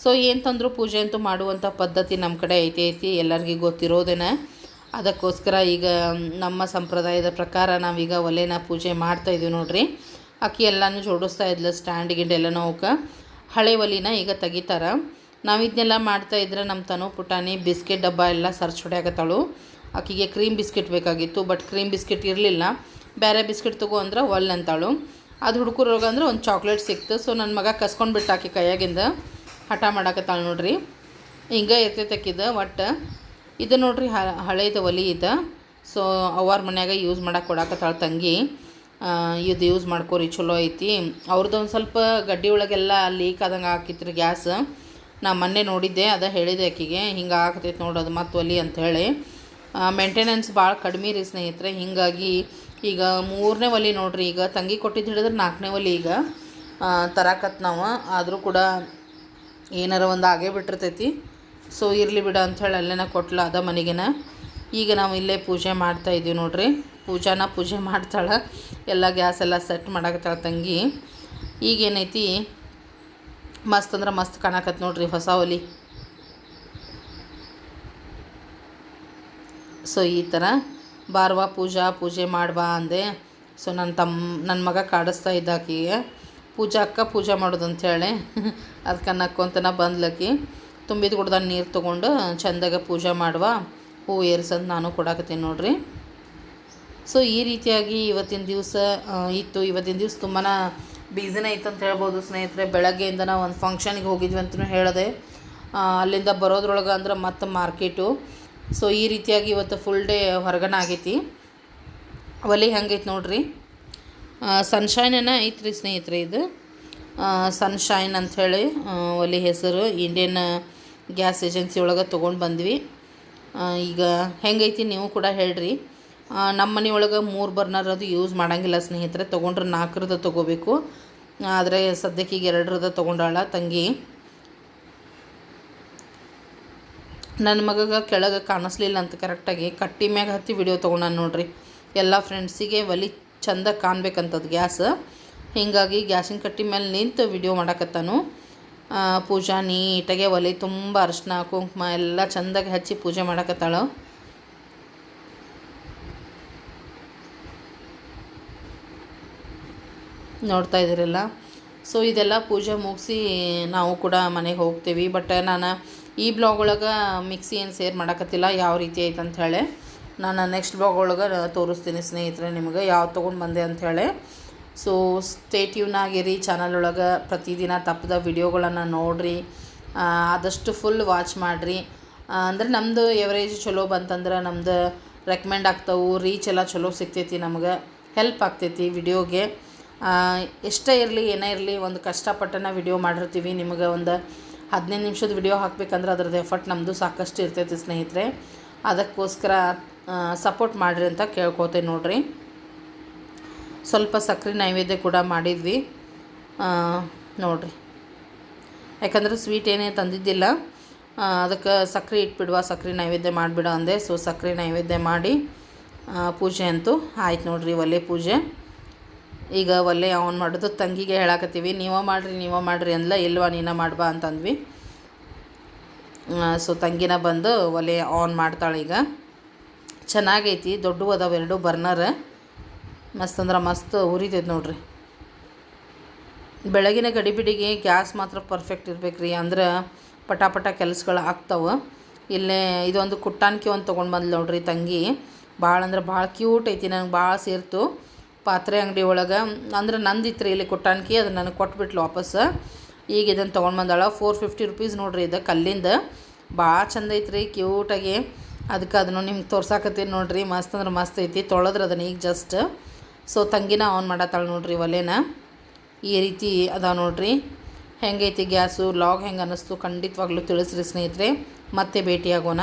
ಸೊ ಏನು ತಂದರೂ ಪೂಜೆ ಅಂತೂ ಮಾಡುವಂಥ ಪದ್ಧತಿ ನಮ್ಮ ಕಡೆ ಐತಿ ಐತಿ ಎಲ್ಲರಿಗೂ ಗೊತ್ತಿರೋದೇನೆ. ಅದಕ್ಕೋಸ್ಕರ ಈಗ ನಮ್ಮ ಸಂಪ್ರದಾಯದ ಪ್ರಕಾರ ನಾವೀಗ ಒಲೆನ ಪೂಜೆ ಮಾಡ್ತಾ ಇದೀವಿ ನೋಡ್ರಿ. ಅಕ್ಕಿ ಎಲ್ಲಾನು ಜೋಡಿಸ್ತಾ ಇದ್ಲ ಸ್ಟ್ಯಾಂಡ್ ಗಿಂಡ್ ಎಲ್ಲನೂ ಅವಕ್ಕೆ. ಹಳೆ ಒಲಿನ ಈಗ ತೆಗಿತಾರೆ. ನಾವು ಇದನ್ನೆಲ್ಲ ಮಾಡ್ತಾ ಇದ್ರೆ ನಮ್ಮ ತನು ಪುಟಾಣಿ, ಬಿಸ್ಕೆಟ್ ಡಬ್ಬ ಎಲ್ಲ ಸರ್ಚ್ ಹೊಡ್ಯಾಕತ್ತಾಳು ಆಕಿಗೆ ಕ್ರೀಮ್ ಬಿಸ್ಕೆಟ್ ಬೇಕಾಗಿತ್ತು ಬಟ್ ಕ್ರೀಮ್ ಬಿಸ್ಕೆಟ್ ಇರಲಿಲ್ಲ. ಬೇರೆ ಬಿಸ್ಕೆಟ್ ತಗೋ ಅಂದ್ರೆ ಒಲ್ ಅಂತಾಳು. ಅದು ಹುಡ್ಕುರೋಗ ಅಂದ್ರೆ ಒಂದು ಚಾಕ್ಲೇಟ್ ಸಿಕ್ತು. ಸೊ ನನ್ನ ಮಗ ಕಸ್ಕೊಂಡು ಬಿಟ್ಟು ಆಕಿ ಕೈಯಾಗಿಂದ. ಹಠ ಮಾಡಾಕತ್ತಾಳು ನೋಡ್ರಿ. ಹಿಂಗೆ ಇರ್ತೈತೆ ಆಕಿದ ಒಟ್ಟು ಇದು ನೋಡ್ರಿ ಹಳೆಯದು ಒಲಿ ಇದು. ಸೊ ಅವ್ರ ಮನ್ಯಾಗ ಯೂಸ್ ಮಾಡಕ್ಕೆ ಕೊಡಾಕತ್ತಾಳ ತಂಗಿ. ಇದು ಯೂಸ್ ಮಾಡ್ಕೋರಿ, ಚಲೋ ಐತಿ. ಅವ್ರದ್ದು ಒಂದು ಸ್ವಲ್ಪ ಗಡ್ಡಿ ಒಳಗೆಲ್ಲ ಲೀಕ್ ಆದಂಗೆ ಹಾಕಿತ್ರಿ ಗ್ಯಾಸ್. ನಾ ಮೊನ್ನೆ ನೋಡಿದ್ದೆ, ಅದು ಹೇಳಿದೆ ಆಕಿಗೆ, ಹಿಂಗೆ ಆಗ್ತೈತೆ ನೋಡೋದು ಮತ್ತು ಒಲಿ ಅಂಥೇಳಿ ಮೇಂಟೆನೆನ್ಸ್ ಭಾಳ ಕಡಿಮೆ ರೀ ಸ್ನೇಹಿತರೆ, ಹೀಗಾಗಿ ಈಗ ಮೂರನೇ ಒಲಿ ನೋಡ್ರಿ, ಈಗ ತಂಗಿ ಕೊಟ್ಟಿದ್ದು ಹಿಡಿದ್ರೆ ನಾಲ್ಕನೇ ಒಲಿ ಈಗ ತರಾಕತ್ ನಾವು. ಆದರೂ ಕೂಡ ಏನಾರ ಒಂದು ಆಗೇ ಬಿಟ್ಟಿರ್ತೈತಿ. ಸೊ ಇರಲಿ ಬಿಡ ಅಂಥೇಳಿ ಅಲ್ಲೇನ ಕೊಟ್ಲ ಅದ ಮನೆಗೆನ. ಈಗ ನಾವು ಇಲ್ಲೇ ಪೂಜೆ ಮಾಡ್ತಾ ಇದ್ದೀವಿ ನೋಡ್ರಿ. ಪೂಜಾನ ಪೂಜೆ ಮಾಡ್ತಾಳೆ. ಎಲ್ಲ ಗ್ಯಾಸ್ ಎಲ್ಲ ಸೆಟ್ ಮಾಡಾಕತ್ತಾಳ ತಂಗಿ. ಈಗೇನೈತಿ ಮಸ್ತ್ ಅಂದ್ರೆ ಮಸ್ತ್ ಕಾಣಕತ್ ನೋಡ್ರಿ ಹೊಸ ಒಲಿ. ಸೊ ಈ ಥರ ಬಾರ್ವಾ ಪೂಜಾ ಪೂಜೆ ಮಾಡ್ಬಾ ಅಂದೆ. ಸೊ ನನ್ನ ತಮ್ಮ ನನ್ನ ಮಗ ಕಾಡಿಸ್ತಾ ಇದ್ದ ಆಕಿಗೆ ಪೂಜಾ ಅಕ್ಕ ಪೂಜೆ ಮಾಡೋದು ಅಂಥೇಳಿ (laughs) ಅದಕ್ಕೆ ನಕ್ಕೊಂತನ ಬಂದ್ಲಕ್ಕಿ ತುಂಬಿದ ಗುಡ್ದಾಗ ನೀರು ತೊಗೊಂಡು ಚಂದಾಗ ಪೂಜೆ ಮಾಡುವ ಹೂ ಏರ್ಸಂದು ನಾನು ಕೊಡಾಕತ್ತೀನಿ ನೋಡ್ರಿ. ಸೊ ಈ ರೀತಿಯಾಗಿ ಇವತ್ತಿನ ದಿವಸ ಇತ್ತು. ಇವತ್ತಿನ ದಿವಸ ತುಂಬಾ ಬ್ಯುಸಿನೇ ಇತ್ತು ಅಂತ ಹೇಳ್ಬೋದು ಸ್ನೇಹಿತರೆ. ಬೆಳಗ್ಗೆಯಿಂದ ನಾವು ಒಂದು ಫಂಕ್ಷನ್ಗೆ ಹೋಗಿದ್ವಿ ಅಂತಲೂ ಹೇಳಿದೆ. ಅಲ್ಲಿಂದ ಬರೋದ್ರೊಳಗೆ ಅಂದ್ರೆ ಮತ್ತೆ ಮಾರ್ಕೆಟು ಸೊ ಈ ರೀತಿಯಾಗಿ ಇವತ್ತು ಫುಲ್ ಡೇ ಹೊರಗನ ಆಗೈತಿ. ಒಲಿ ಹೆಂಗೈತೆ ನೋಡ್ರಿ. ಸನ್ಶೈನನ ಐತ್ರಿ ಸ್ನೇಹಿತರೆ ಇದು. ಸನ್ಶೈನ್ ಅಂಥೇಳಿ ಒಲಿ ಹೆಸರು. ಇಂಡಿಯನ್ ಗ್ಯಾಸ್ ಏಜೆನ್ಸಿ ಒಳಗೆ ತೊಗೊಂಡು ಬಂದ್ವಿ. ಈಗ ಹೆಂಗೈತಿ ನೀವು ಕೂಡ ಹೇಳ್ರಿ. ನಮ್ಮ ಮನೆ ಮೂರು ಬರ್ನರ್ ಅದು ಯೂಸ್ ಮಾಡೋಂಗಿಲ್ಲ ಸ್ನೇಹಿತರೆ, ತೊಗೊಂಡ್ರೆ ನಾಲ್ಕರದ ತೊಗೋಬೇಕು. ಆದರೆ ಸದ್ಯಕ್ಕೆ ಈಗ ಎರಡರದ ತೊಗೊಂಡಾಳ ತಂಗಿ. ನನ್ನ ಮಗಗೆ ಕೆಳಗೆ ಕಾಣಿಸ್ಲಿಲ್ಲ ಅಂತ ಕರೆಕ್ಟಾಗಿ ಕಟ್ಟಿ ಮ್ಯಾಗ ಹತ್ತಿ ವಿಡಿಯೋ ತೊಗೊಂಡಾನ ನೋಡ್ರಿ. ಎಲ್ಲ ಫ್ರೆಂಡ್ಸಿಗೆ ಒಲಿ ಚಂದ ಕಾಣ್ಬೇಕಂತದ್ದು ಗ್ಯಾಸ್. ಹೀಗಾಗಿ ಗ್ಯಾಸಿನ ಕಟ್ಟಿ ಮೇಲೆ ನಿಂತು ವಿಡಿಯೋ ಮಾಡಕತ್ತಾನು. ಪೂಜಾ ನೀಟಾಗೆ ಒಲೆ, ತುಂಬ ಅರಿಶಿನ ಕುಂಕುಮ ಎಲ್ಲ ಚಂದಾಗಿ ಹಚ್ಚಿ ಪೂಜೆ ಮಾಡಕತ್ತಾಳು. ನೋಡ್ತಾ ಇದ್ದೀರಲ್ಲ? ಸೊ ಇದೆಲ್ಲ ಪೂಜೆ ಮುಗಿಸಿ ನಾವು ಕೂಡ ಮನೆಗೆ ಹೋಗ್ತೀವಿ. ಬಟ್ ನಾನು ಈ ಬ್ಲಾಗ್ ಒಳಗೆ ಮಿಕ್ಸಿ ಏನು ಸೇರ್ ಮಾಡಕತ್ತಿಲ್ಲ, ಯಾವ ರೀತಿ ಐತೆ ಅಂಥೇಳಿ ನಾನು ನೆಕ್ಸ್ಟ್ ಬ್ಲಾಗ್ ಒಳಗೆ ತೋರಿಸ್ತೀನಿ ಸ್ನೇಹಿತರೆ ನಿಮಗೆ ಯಾವ ತೊಗೊಂಡು ಬಂದೆ ಅಂಥೇಳಿ ಸೊ ಸ್ಟೇಟ್ಯೂನ್ ಆಗಿರಿ ಚಾನಲ್ ಒಳಗೆ. ಪ್ರತಿದಿನ ತಪ್ಪದ ವಿಡಿಯೋಗಳನ್ನು ನೋಡಿರಿ. ಆದಷ್ಟು ಫುಲ್ ವಾಚ್ ಮಾಡಿರಿ. ಅಂದ್ರೆ ನಮ್ಮದು ಎವರೇಜ್ ಚಲೋ ಬಂತಂದ್ರೆ ನಮ್ದು ರೆಕಮೆಂಡ್ ಆಗ್ತಾವೆ. ರೀಚ್ ಎಲ್ಲ ಚಲೋ ಸಿಗ್ತೈತಿ ನಮ್ಗೆ. ಹೆಲ್ಪ್ ಆಗ್ತೈತಿ ವಿಡಿಯೋಗೆ ಎಷ್ಟೇ ಇರಲಿ, ಏನೇ ಇರಲಿ, ಒಂದು ಕಷ್ಟಪಟ್ಟನ ವಿಡಿಯೋ ಮಾಡಿರ್ತೀವಿ. ನಿಮಗೆ ಒಂದು ಹದಿನೈದು ನಿಮಿಷದ ವಿಡಿಯೋ ಹಾಕ್ಬೇಕಂದ್ರೆ ಅದ್ರದ್ದು ಎಫರ್ಟ್ ನಮ್ಮದು ಸಾಕಷ್ಟು ಇರ್ತೈತಿ ಸ್ನೇಹಿತರೆ. ಅದಕ್ಕೋಸ್ಕರ ಸಪೋರ್ಟ್ ಮಾಡಿರಿ ಅಂತ ಕೇಳ್ಕೊತೇನೆ ನೋಡ್ರಿ. ಸ್ವಲ್ಪ ಸಕ್ಕರೆ ನೈವೇದ್ಯ ಕೂಡ ಮಾಡಿದ್ವಿ. ನೋಡಿರಿ. ಯಾಕಂದ್ರೆ ಸ್ವೀಟ್ ಏನೇ ತಂದಿದ್ದಿಲ್ಲ. ಅದಕ್ಕೆ ಸಕ್ಕರೆ ಇಟ್ಬಿಡುವ, ಸಕ್ಕರೆ ನೈವೇದ್ಯ ಮಾಡಿಬಿಡ ಅಂದೆ. ಸೊ ಸಕ್ಕರೆ ನೈವೇದ್ಯ ಮಾಡಿ ಪೂಜೆ ಅಂತೂ ಆಯ್ತು ನೋಡಿರಿ ಒಲೆ ಪೂಜೆ. ಈಗ ಒಲೆ ಆನ್ ಮಾಡೋದು ತಂಗಿಗೆ ಹೇಳಾಕತ್ತೀವಿ, ನೀವೇ ಮಾಡಿರಿ ನೀವೇ ಮಾಡಿರಿ ಅಂದ್ಲ, ಇಲ್ವಾ ನೀನ ಮಾಡ್ಬಾ ಅಂತಂದ್ವಿ. ಸೊ ತಂಗಿನ ಬಂದು ಒಲೆ ಆನ್ ಮಾಡ್ತಾಳೆ ಈಗ. ಚೆನ್ನಾಗೈತಿ, ದೊಡ್ಡವು ಅದಾವೆ ಎರಡು, ಬರ್ನರ್. ಮಸ್ತ್ ಅಂದ್ರೆ ಮಸ್ತ್ ಉರಿತೈತೆ ನೋಡ್ರಿ. ಬೆಳಗಿನ ಗಡಿಬಿಡಿಗೆ ಗ್ಯಾಸ್ ಮಾತ್ರ ಪರ್ಫೆಕ್ಟ್ ಇರಬೇಕು ರೀ ಅಂದ್ರೆ ಪಟ ಪಟ ಕೆಲಸಗಳು ಆಗ್ತಾವೆ. ಇಲ್ಲೇ ಇದೊಂದು ಕುಟ್ಟಾನ್ಕಿ ಒಂದು ತೊಗೊಂಡು ಬಂದ್ಲು ನೋಡ್ರಿ ತಂಗಿ. ಭಾಳ ಅಂದ್ರೆ ಭಾಳ ಕ್ಯೂಟ್ ಐತಿ ನನಗೆ ಭಾಳ ಸೇರ್ತು. ಪಾತ್ರೆ ಅಂಗಡಿ ಒಳಗೆ, ಅಂದ್ರೆ ನಂದಿತ್ತು ಇಲ್ಲಿ ಕುಟ್ಟಾನ್ಕಿ ಅದು ನನಗೆ ಕೊಟ್ಬಿಟ್ಲು ವಾಪಸ್. ಈಗ ಇದನ್ನು ತೊಗೊಂಡು ಬಂದಾಳ ಫೋರ್ ಫಿಫ್ಟಿ ರುಪೀಸ್ ನೋಡ್ರಿ ಇದು ಕಲ್ಲಿಂದ. ಭಾಳ ಚಂದ ಐತ್ರಿ ಕ್ಯೂಟಾಗಿ ಅದಕ್ಕೆ ಅದನ್ನು ನಿಮ್ಗೆ ತೋರ್ಸಾಕತ್ತೀನಿ ನೋಡ್ರಿ, ಮಸ್ತ್ ಅಂದ್ರೆ ಮಸ್ತ್ ಐತಿ, ತೊಳೆದ್ರೆ ಅದನ್ನ ಈಗ ಜಸ್ಟ್ ಸೊ ತಂಗಿನ ಆನ್ ಮಾಡತ್ತಾಳೆ ನೋಡ್ರಿ ಒಲೆನ. ಈ ರೀತಿ ಅದ ನೋಡ್ರಿ. ಹೆಂಗೈತಿ ಗ್ಯಾಸು ಲಾಗ್ ಹೆಂಗೆ ಅನ್ನಿಸ್ತು ಖಂಡಿತವಾಗ್ಲೂ ತಿಳಿಸ್ರಿ ಸ್ನೇಹಿತರೆ. ಮತ್ತೆ ಭೇಟಿಯಾಗೋಣ.